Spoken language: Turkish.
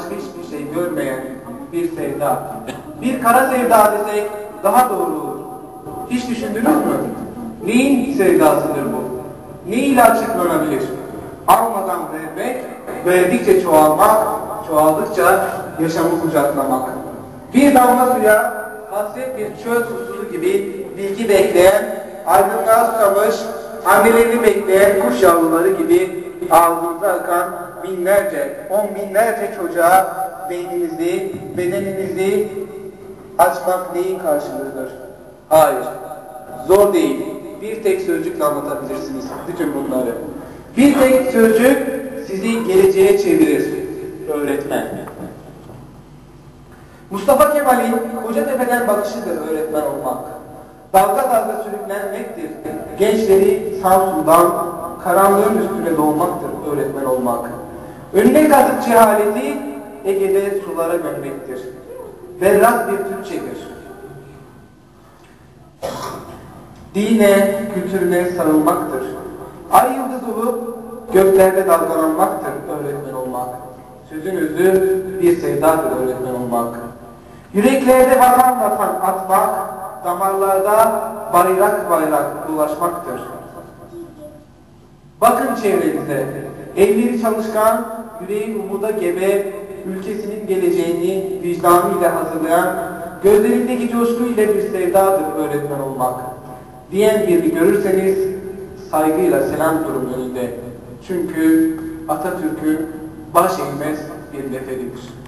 hiçbir şey görmeyen bir sevda. Bir kara sevda desek daha doğru olur. Hiç düşündünüz mü? Neyin sevdasıdır bu? Ne ile açıklanabilir? Almadan vermek, verdikçe çoğalmak, çoğaldıkça yaşamı kucaklamak. Bir damla suya hasret bir çöl susuzluğu gibi bilgi bekleyen, aydınlığa susamış, annelerini bekleyen kuş yavruları gibi ağzınıza akan binlerce, on binlerce çocuğa beyninizi, bedeninizi açmak neyin karşılığıdır? Hayır, zor değil. Bir tek sözcükle anlatabilirsiniz bütün bunları. Bir tek sözcük sizi geleceğe çevirir. Öğretmen. Mustafa Kemal'in Kocatepe'den bakışıdır öğretmen olmak. Dalga dalga sürüklenmektir. Gençleri Samsun'dan karanlığın üstüne doğmaktır öğretmen olmak. Önüne kazık cehaleti Ege'de sulara gömmektir. Berrak bir Türkçedir. Dine, kültürüne sarılmaktır. Ay yıldız olup göklerde dalgalanmaktır öğretmen olmak. Sözün özü bir sevdadır öğretmen olmak. Yüreklerde vatan vatan atmak, damarlarda bayrak bayrak dolaşmaktır. Bakın çevrenize, elleri çalışkan, yüreği umuda gebe, ülkesinin geleceğini vicdanıyla hazırlayan, gözlerindeki coşkuyla bir sevdadır öğretmen olmak. Diyen birini görürseniz saygıyla selam durun önünde. Çünkü Atatürk'ün baş eğmez bir neferidir.